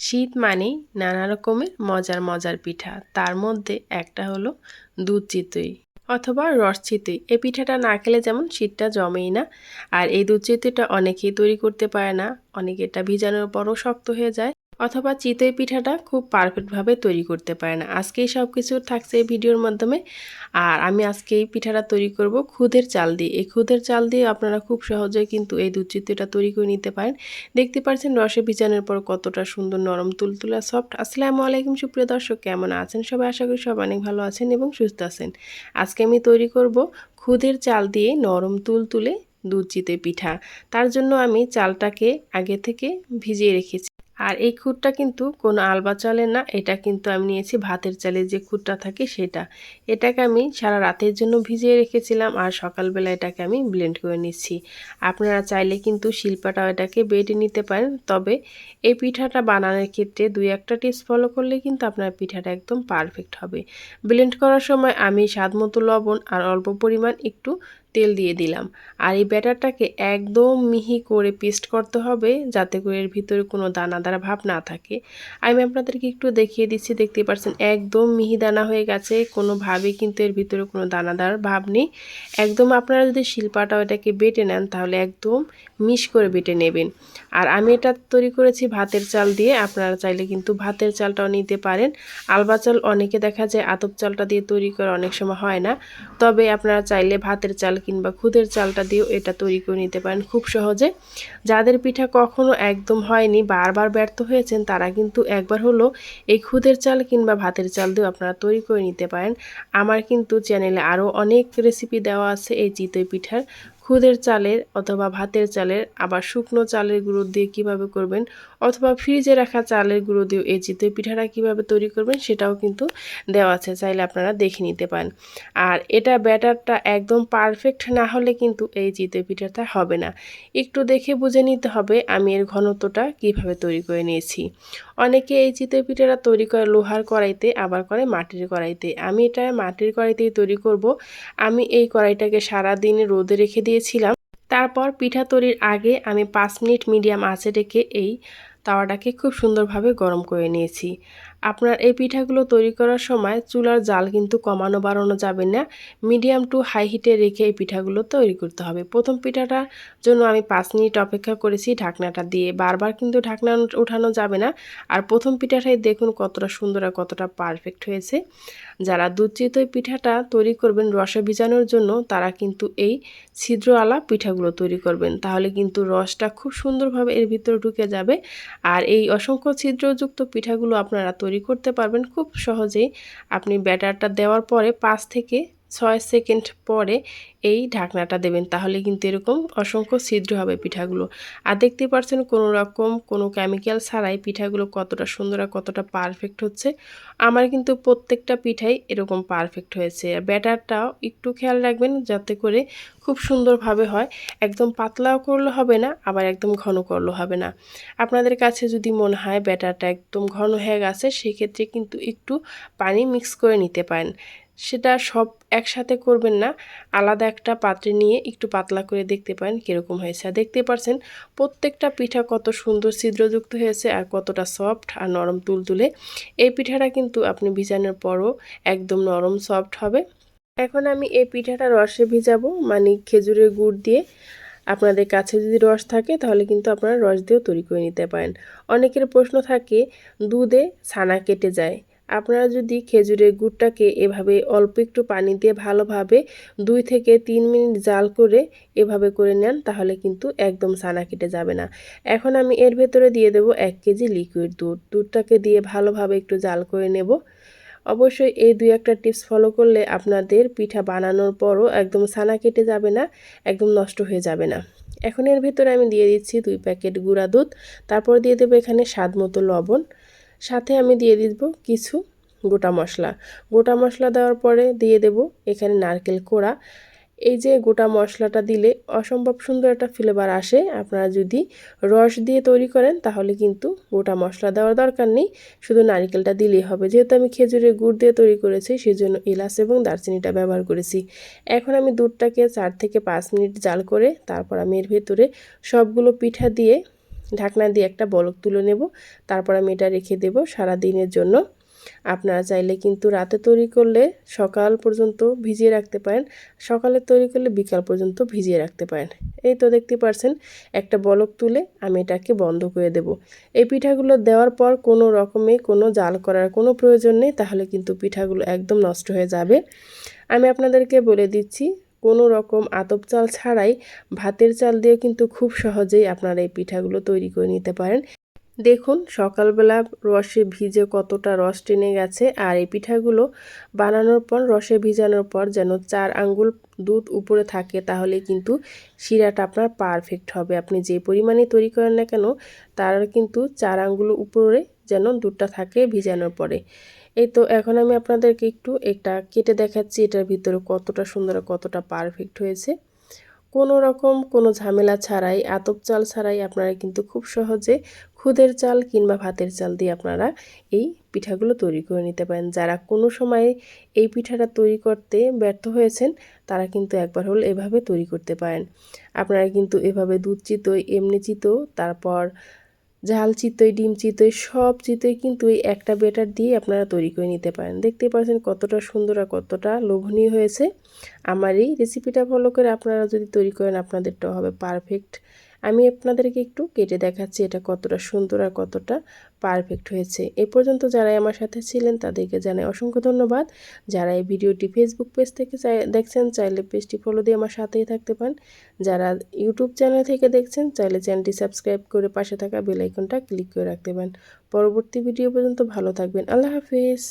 শীত মানেই নানা রকমের মজার মজার পিঠা। তার মধ্যে একটা হলো দুধ চিতই অথবা রস চিতই। এই পিঠাটা না খেলে যেমন শীতটা জমেই না। আর এই দুধ চিতইটা অনেকেই তৈরি করতে পারে না। অনেকে এটা ভিজানোর পরও শক্ত হয়ে যায়। অথবা চিতই পিঠাটা খুব পারফেক্টভাবে তৈরি করতে পারে না আজকেই সব কিছু থাকছে এই ভিডিওর মাধ্যমে। আর আমি আজকে এই পিঠাটা তৈরি করব খুদের চাল দিয়ে। এই খুদের চাল দিয়ে আপনারা খুব সহজেই কিন্তু এই দুধ চিত্তটা তৈরি করে নিতে পারেন। দেখতে পাচ্ছেন রসে ভিজানোর পর কতটা সুন্দর নরম, তুলতুলা সফট আসসালামু আলাইকুম, সুপ্রিয় দর্শক, কেমন আছেন? সবাই আশা করি সব অনেক ভালো আছেন এবং সুস্থ আছেন। আজকে আমি তৈরি করব খুদের চাল দিয়ে নরম, তুলতুলে দুধ চিতে পিঠা। তার জন্য আমি চালটাকে আগে থেকে ভিজিয়ে রেখেছি। আর এই খুঁটটা কিন্তু কোনো আলবা চালের না। এটা কিন্তু আমি নিয়েছি ভাতের চালের যে খুঁটটা থাকে সেটা। এটাকে আমি সারা রাতের জন্য ভিজিয়ে রেখেছিলাম আর সকালবেলা এটাকে আমি ব্লেন্ড করে নিচ্ছি। আপনারা চাইলে কিন্তু শিল্পাটাও এটাকে বেটে নিতে পারেন। তবে এই পিঠাটা বানানোর ক্ষেত্রে দুই একটা টিপস ফলো করলে কিন্তু আপনার পিঠাটা একদম পারফেক্ট হবে। ব্লেন্ড করার সময় আমি স্বাদ মতো লবণ আর অল্প পরিমাণ একটু তেল দিয়ে দিলাম। আর এই ব্যাটারটাকে একদম মিহি করে পেস্ট করতে হবে যাতে করে এর ভিতরে কোনো দানাদার ভাব না থাকে। আমি আপনাদেরকে একটু দেখিয়ে দিচ্ছি দেখতে পাচ্ছেন একদম মিহি দানা হয়ে গেছে। কোনোভাবেই কিন্তু এর ভিতরে কোনো দানাদার ভাব নেই। একদম আপনারা যদি শিল্পাটা ওটাকে বেটে নেন তাহলে একদম মিশ করে বেটে নেবেন। আর আমি এটা তৈরি করেছি ভাতের চাল দিয়ে। আপনারা চাইলে কিন্তু ভাতের চালটাও নিতে পারেন। আলবা চাল অনেকে দেখা যায় আতপ চালটা দিয়ে তৈরি করে অনেক সময় হয় না। তবে আপনারা চাইলে ভাতের চাল কিংবা খুদের চালটা দিয়েও এটা তৈরি করে নিতে পারেন খুব সহজে। যাদের পিঠা কখনো একদম হয়নি, বারবার ব্যর্থ হয়েছেন, তারা কিন্তু একবার হলো এই খুদের চাল কিংবা ভাতের চাল দিয়েও আপনারা তৈরি করে নিতে পারেন। আমার কিন্তু চ্যানেলে আরও অনেক রেসিপি দেওয়া আছে এই চিতই পিঠার। খুদের চালের অথবা ভাতের চালের, আবার শুকনো চালের গুঁড়ো দিয়ে কীভাবে করবেন অথবা ফ্রিজে রাখা চালের গুঁড়ো দিয়ে এই চিতই পিঠাটা কীভাবে তৈরি করবেন সেটাও কিন্তু দেওয়া আছে, চাইলে আপনারা দেখে নিতে পারেন। আর এটা ব্যাটারটা একদম পারফেক্ট না হলে কিন্তু এই চিতই পিঠাটা হবে না। একটু দেখে বুঝে নিতে হবে আমি এর ঘনত্বটা কীভাবে তৈরি করে নিয়েছি। অনেকে এই চিতই পিঠাটা তৈরি করে লোহার কড়াইতে, আবার করে মাটির কড়াইতে। আমি এটা মাটির কড়াইতেই তৈরি করব। আমি এই কড়াইটাকে সারা দিন রোদে রেখে দিয়েছিলাম। তারপর পিঠা তৈরির আগে আমি পাঁচ মিনিট মিডিয়াম আঁচে রেখে এই তাওয়াটাকে খুব সুন্দরভাবে গরম করে নিয়েছি। আপনার এই পিঠাগুলো তৈরি করার সময় চুলার জাল কিন্তু কমানো বাড়ানো যাবে না। মিডিয়াম টু হাই হিটে রেখে এই পিঠাগুলো তৈরি করতে হবে। প্রথম পিঠাটার জন্য আমি পাঁচ মিনিট অপেক্ষা করেছি ঢাকনাটা দিয়ে। বারবার কিন্তু ঢাকনা উঠানো যাবে না। আর প্রথম পিঠাটাই দেখুন কতটা সুন্দর আর কতটা পারফেক্ট হয়েছে। যারা দুধ চিতই পিঠাটা তৈরি করবেন রসে ভিজানোর জন্য, তারা কিন্তু এই ছিদ্রওয়ালা পিঠাগুলো তৈরি করবেন। তাহলে কিন্তু রসটা খুব সুন্দরভাবে এর ভিতরে ঢুকে যাবে। আর এই অসংখ্য ছিদ্রযুক্ত পিঠাগুলো আপনারা তৈরি করতে পারবেন খুব সহজেই। আপনি ব্যাটারটা দেওয়ার পরে পাঁচ থেকে ছয় সেকেন্ড পরে এই ঢাকনাটা দেবেন, তাহলে কিন্তু এরকম অসংখ্য ছিদ্র হবে পিঠাগুলো। আর দেখতে পাচ্ছেন কোনো রকম কোনো কেমিক্যাল ছাড়াই পিঠাগুলো কতটা সুন্দর আর কতটা পারফেক্ট হচ্ছে। আমার কিন্তু প্রত্যেকটা পিঠাই এরকম পারফেক্ট হয়েছে। আর ব্যাটারটাও একটু খেয়াল রাখবেন যাতে করে খুব সুন্দরভাবে হয়। একদম পাতলাও করলে হবে না, আবার একদম ঘন করলে হবে না। আপনাদের কাছে যদি মনে হয় ব্যাটারটা একদম ঘন হয়ে গেছে, সেক্ষেত্রে কিন্তু একটু পানি মিক্স করে নিতে পারেন। সেটা সব একসাথে করবেন না। আলাদা একটা পাত্রে নিয়ে একটু পাতলা করে দেখতে পারেন কীরকম হয়েছে। আর দেখতে পাচ্ছেন প্রত্যেকটা পিঠা কত সুন্দর ছিদ্রযুক্ত হয়েছে আর কতটা সফট আর নরম তুলতুলে। এই পিঠাটা কিন্তু আপনি ভিজানোর পরও একদম নরম সফট হবে। এখন আমি এই পিঠাটা রসে ভিজাবো মানে খেজুরের গুড় দিয়ে। আপনাদের কাছে যদি রস থাকে তাহলে কিন্তু আপনারা রস দিয়েও তৈরি করে নিতে পারেন। অনেকের প্রশ্ন থাকে, দুধে ছানা কেটে যায়। আপনারা যদি খেজুরের গুড়টাকে এভাবে অল্প একটু পানি দিয়ে ভালোভাবে দুই থেকে তিন মিনিট জাল করে এভাবে করে নেন, তাহলে কিন্তু একদম সানা কেটে যাবে না। এখন আমি এর ভেতরে দিয়ে দেব এক কেজি লিকুইড দুধ। দুধটাকে দিয়ে ভালোভাবে একটু জাল করে নেব। অবশ্যই এই দুই একটা টিপস ফলো করলে আপনাদের পিঠা বানানোর পরও একদম সানা কেটে যাবে না, একদম নষ্ট হয়ে যাবে না। এখন এর ভেতরে আমি দিয়ে দিচ্ছি দুই প্যাকেট গুঁড়া দুধ। তারপর দিয়ে দেবো এখানে স্বাদ মতো লবণ। সাথে আমি দিয়ে দিব কিছু গোটা মশলা। গোটা মশলা দেওয়ার পরে দিয়ে দেব এখানে নারকেল কোড়া। এই যে গোটা মশলাটা দিলে অসম্ভব সুন্দর একটা ফ্লেভার আসে। আপনারা যদি রস দিয়ে তৈরি করেন তাহলে কিন্তু গোটা মশলা দেওয়ার দরকার নেই। শুধু নারিকেলটা দিলেই হবে। যেহেতু আমি খেজুরের গুড় দিয়ে তৈরি করেছি সেই জন্য এলাচ এবং দারচিনিটা ব্যবহার করেছি। এখন আমি দুধটাকে চার থেকে পাঁচ মিনিট জাল করে তারপর আমি এর ভেতরে সবগুলো পিঠা দিয়ে, ঢাকনা দিয়ে একটা বলক তুলে নেব। তারপর আমি এটা রেখে দেব সারা দিনের জন্য। আপনারা চাইলে কিন্তু রাতে তৈরি করলে সকাল পর্যন্ত ভিজিয়ে রাখতে পারেন, সকালে তৈরি করলে বিকাল পর্যন্ত ভিজিয়ে রাখতে পারেন। এই তো দেখতে পারছেন, একটা বলক তুলে আমি এটাকে বন্ধ করে দেব। এই পিঠাগুলো দেওয়ার পর কোনো রকমে কোনো জাল করার কোনো প্রয়োজন নেই, তাহলে কিন্তু পিঠাগুলো একদম নষ্ট হয়ে যাবে। আমি আপনাদেরকে বলে দিচ্ছি, কোনো রকম আতপ চাল ছাড়াই ভাতের চাল দিয়ে কিন্তু খুব সহজেই আপনারা এই পিঠাগুলো তৈরি করে নিতে পারেন। দেখুন, সকালবেলা রসে ভিজে কতটা রস টেনে গেছে আর এই পিঠাগুলো বানানোর পর, রসে ভিজানোর পর যেন চার আঙ্গুল দুধ উপরে থাকে, তাহলে কিন্তু শিরাটা আপনার পারফেক্ট হবে। আপনি যে পরিমাণে তৈরি করেন না কেন, তার কিন্তু চার আঙ্গুল উপরে যেন দুধটা থাকে ভিজানোর পরে। এই তো এখন আমি আপনাদেরকে একটু একটা কেটে দেখাচ্ছি, এটার ভিতরে কতটা সুন্দর কতটা পারফেক্ট হয়েছে। কোনো রকম কোনো ঝামেলা ছাড়াই, আতপ চাল ছাড়াই আপনারা কিন্তু খুব সহজে খুদের চাল কিংবা ভাতের চাল দিয়ে আপনারা এই পিঠাগুলো তৈরি করে নিতে পারেন। যারা কোনো সময় এই পিঠাটা তৈরি করতে ব্যর্থ হয়েছেন, তারা কিন্তু একবার হল এভাবে তৈরি করতে পারেন। আপনারা কিন্তু এভাবে দুধ চিতই, এমনি চিতো তারপর ঝাল চিতই, ডিম চিতই, সব চিতই কিন্তু এই একটা বেটার দিয়ে আপনারা তৈরি করে নিতে পারেন। দেখতে পাচ্ছেন কতটা সুন্দর আর কতটা লোভনীয় হয়েছে। আমার এই রেসিপিটা ফলো করে আপনারা যদি তৈরি করেন, আপনাদেরটাও হবে পারফেক্ট আমি আপনাদেরকে একটু কেটে দেখাচ্ছি এটা কতটা সুন্দর আর কতটা পারফেক্ট হয়েছে। এ পর্যন্ত যারাই আমার সাথে ছিলেন তাদেরকে জানাই অসংখ্য ধন্যবাদ। যারা এই ভিডিওটি ফেসবুক পেজ থেকে দেখছেন, চাইলে পেজটি ফলো দিয়ে আমার সাথেই থাকতে পারেন। যারা ইউটিউব চ্যানেল থেকে দেখছেন, চাইলে চ্যানেলটি সাবস্ক্রাইব করে পাশে থাকা বেলাইকনটা ক্লিক করে রাখতে পারেন। পরবর্তী ভিডিও পর্যন্ত ভালো থাকবেন। আল্লাহ হাফিজ।